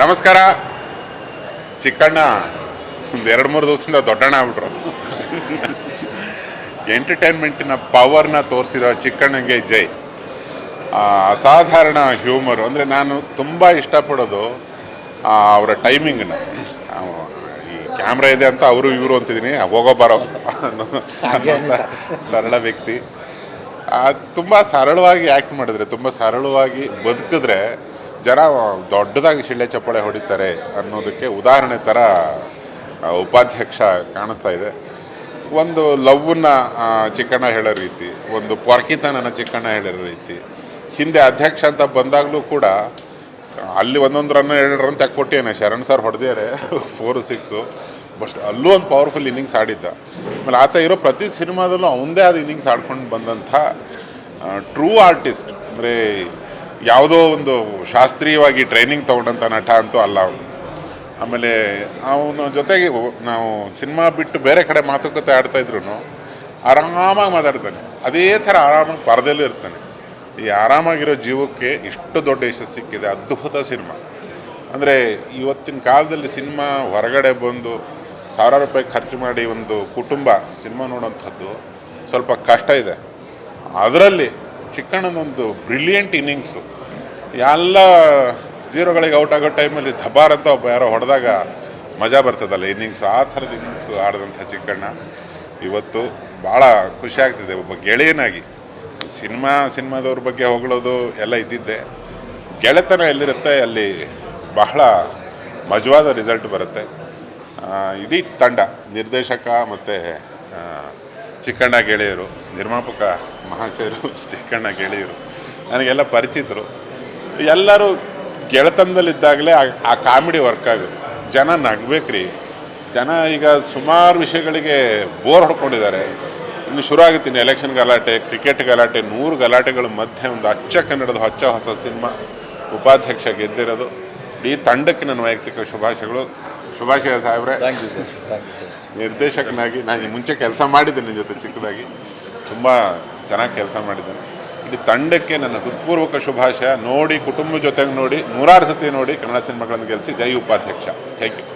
ನಮಸ್ಕಾರ. ಚಿಕ್ಕಣ್ಣ ಒಂದು ಎರಡು ಮೂರು ದಿವಸದಿಂದ ದೊಡ್ಡಣ್ಣ ಆಗ್ಬಿಟ್ರು. ಎಂಟರ್ಟೈನ್ಮೆಂಟಿನ ಪವರ್ನ ತೋರಿಸಿದ ಚಿಕ್ಕಣ್ಣಂಗೆ ಜೈ. ಅಸಾಧಾರಣ ಹ್ಯೂಮರ್ ಅಂದರೆ ನಾನು ತುಂಬ ಇಷ್ಟಪಡೋದು ಅವರ ಟೈಮಿಂಗನ್ನ ಈ ಕ್ಯಾಮ್ರಾ ಇದೆ ಅಂತ ಅವರು ಇವರು ಅಂತಿದ್ದೀನಿ. ಹೋಗೋ ಬರೋ. ಸರಳ ವ್ಯಕ್ತಿ. ತುಂಬ ಸರಳವಾಗಿ ಆ್ಯಕ್ಟ್ ಮಾಡಿದ್ರೆ ತುಂಬ ಸರಳವಾಗಿ ಬದುಕಿದ್ರೆ ಜನ ದೊಡ್ಡದಾಗಿ ಶಿಳ್ಳೆ ಚಪ್ಪಾಳೆ ಹೊಡಿತಾರೆ ಅನ್ನೋದಕ್ಕೆ ಉದಾಹರಣೆ ಥರ ಉಪಾಧ್ಯಕ್ಷ ಕಾಣಿಸ್ತಾ ಇದೆ. ಒಂದು ಲವ್ವನ್ನು ಚಿಕ್ಕಣ್ಣ ಹೇಳೋ ರೀತಿ, ಒಂದು ಪೊರ್ಕಿತನನ ಚಿಕ್ಕಣ್ಣ ಹೇಳೋ ರೀತಿ, ಹಿಂದೆ ಅಧ್ಯಕ್ಷ ಅಂತ ಬಂದಾಗಲೂ ಕೂಡ, ಅಲ್ಲಿ ಒಂದೊಂದು ರನ್ ಎರಡು ರನ್ ತೆಕ್ಕೊಟ್ಟಿಯಾನೆ ಶರಣ್ ಸರ್ ಹೊಡೆದಿದ್ದಾರೆ ಫೋರ್ ಸಿಕ್ಸು ಬಟ್ ಅಲ್ಲೂ ಒಂದು ಪವರ್ಫುಲ್ ಇನ್ನಿಂಗ್ಸ್ ಆಡಿದ್ದ. ಆಮೇಲೆ ಆತ ಇರೋ ಪ್ರತಿ ಸಿನಿಮಾದಲ್ಲೂ ಅವಂದೇ ಆದ ಇನ್ನಿಂಗ್ಸ್ ಆಡ್ಕೊಂಡು ಬಂದಂಥ ಟ್ರೂ ಆರ್ಟಿಸ್ಟ್ ಅಂದರೆ ಯಾವುದೋ ಒಂದು ಶಾಸ್ತ್ರೀಯವಾಗಿ ಟ್ರೈನಿಂಗ್ ತೊಗೊಂಡಂಥ ನಟ ಅಂತೂ ಅಲ್ಲ ಅವನು. ಆಮೇಲೆ ಅವನ ಜೊತೆಗೆ ನಾವು ಸಿನಿಮಾ ಬಿಟ್ಟು ಬೇರೆ ಕಡೆ ಮಾತುಕತೆ ಆಡ್ತಾ ಇದ್ರು ಆರಾಮಾಗಿ ಮಾತಾಡ್ತಾನೆ. ಅದೇ ಥರ ಆರಾಮಾಗಿ ಪರದಲ್ಲೂ ಇರ್ತಾನೆ. ಈ ಆರಾಮಾಗಿರೋ ಜೀವಕ್ಕೆ ಇಷ್ಟು ದೊಡ್ಡ ಯಶಸ್ಸು ಸಿಕ್ಕಿದೆ. ಅದ್ಭುತ ಸಿನಿಮಾ. ಅಂದರೆ ಇವತ್ತಿನ ಕಾಲದಲ್ಲಿ ಸಿನಿಮಾ ಹೊರಗಡೆ ಬಂದು ಸಾವಿರಾರು ರೂಪಾಯಿ ಖರ್ಚು ಮಾಡಿ ಒಂದು ಕುಟುಂಬ ಸಿನಿಮಾ ನೋಡೋಂಥದ್ದು ಸ್ವಲ್ಪ ಕಷ್ಟ ಇದೆ. ಅದರಲ್ಲಿ ಚಿಕ್ಕಣ್ಣನೊಂದು ಬ್ರಿಲಿಯಂಟ್ ಇನ್ನಿಂಗ್ಸು. ಎಲ್ಲ ಜೀರೋಗಳಿಗೆ ಔಟ್ ಆಗೋ ಟೈಮಲ್ಲಿ ಧಬಾರ್ ಅಂತ ಒಬ್ಬ ಯಾರೋ ಹೊಡೆದಾಗ ಮಜಾ ಬರ್ತದಲ್ಲ ಇನ್ನಿಂಗ್ಸ್. ಆ ಥರದ ಇನ್ನಿಂಗ್ಸ್ ಆಡಿದಂಥ ಚಿಕ್ಕಣ್ಣ ಇವತ್ತು ಭಾಳ ಖುಷಿ ಆಗ್ತಿದೆ. ಒಬ್ಬ ಗೆಳೆಯನಾಗಿ. ಸಿನಿಮಾ, ಸಿನಿಮಾದವ್ರ ಬಗ್ಗೆ ಹೊಗಳೋದು ಎಲ್ಲ ಇದ್ದಿದ್ದೆ. ಗೆಳೆತನ ಎಲ್ಲಿರುತ್ತೆ? ಅಲ್ಲಿ ಬಹಳ ಮಜವಾದ ರಿಸಲ್ಟ್ ಬರುತ್ತೆ. ಇಡೀ ತಂಡ ನಿರ್ದೇಶಕ ಮತ್ತು ಚಿಕ್ಕಣ್ಣ ಗೆಳೆಯರು, ನಿರ್ಮಾಪಕ ಮಹಾಶಯರು, ಚಿಕ್ಕಣ್ಣ ಗೆಳೆಯರು, ನನಗೆಲ್ಲ ಪರಿಚಿತರು. ಎಲ್ಲರೂ ಗೆಳೆತನದಲ್ಲಿದ್ದಾಗಲೇ ಆ- ಆ ಕಾಮಿಡಿ ವರ್ಕ್ ಆಗಬೇಕು ಜನ ನಗಬೇಕ್ರಿ. ಜನ ಈಗ ಸುಮಾರು ವಿಷಯಗಳಿಗೆ ಬೋರ್ ಹೊಡ್ಕೊಂಡಿದ್ದಾರೆ. ಇನ್ನು ಶುರು ಆಗುತ್ತೆ ಎಲೆಕ್ಷನ್ ಗಲಾಟೆ, ಕ್ರಿಕೆಟ್ ಗಲಾಟೆ, ನೂರು ಗಲಾಟೆಗಳ ಮಧ್ಯೆ ಒಂದು ಅಚ್ಚ ಕನ್ನಡದ ಹೊಚ್ಚ ಹೊಸ ಸಿನಿಮಾ. ಉಪಾಧ್ಯಕ್ಷ ಗೆದ್ದಿರೋದು. ಈ ತಂಡಕ್ಕೆ ನನ್ನ ವೈಯಕ್ತಿಕ ಶುಭಾಶಯಗಳು. ಶುಭಾಶಯ ಸಾಹೇಬ್ರೆ. Thank you sir thank you sir ನಿರ್ದೇಶಕನಾಗಿ ನಾನು ಈ ಮುಂಚೆ ಕೆಲಸ ಮಾಡಿದ್ದೇನೆ ನಿಮ್ಮ ಜೊತೆ ಚಿಕ್ಕದಾಗಿ. ತುಂಬ ಚೆನ್ನಾಗಿ ಕೆಲಸ ಮಾಡಿದ್ದೇನೆ. ಇಡೀ ತಂಡಕ್ಕೆ ನನ್ನ ಹೃತ್ಪೂರ್ವಕ ಶುಭಾಶಯ. ನೋಡಿ ಕುಟುಂಬ ಜೊತೆಗೆ ನೋಡಿ ನೂರಾರು ಸತಿ ನೋಡಿ ಕನ್ನಡ ಸಿನಿಮಾಗಳನ್ನು ಗೆಲ್ಲಿಸಿ ಜೈ ಉಪಾಧ್ಯಕ್ಷ. Thank you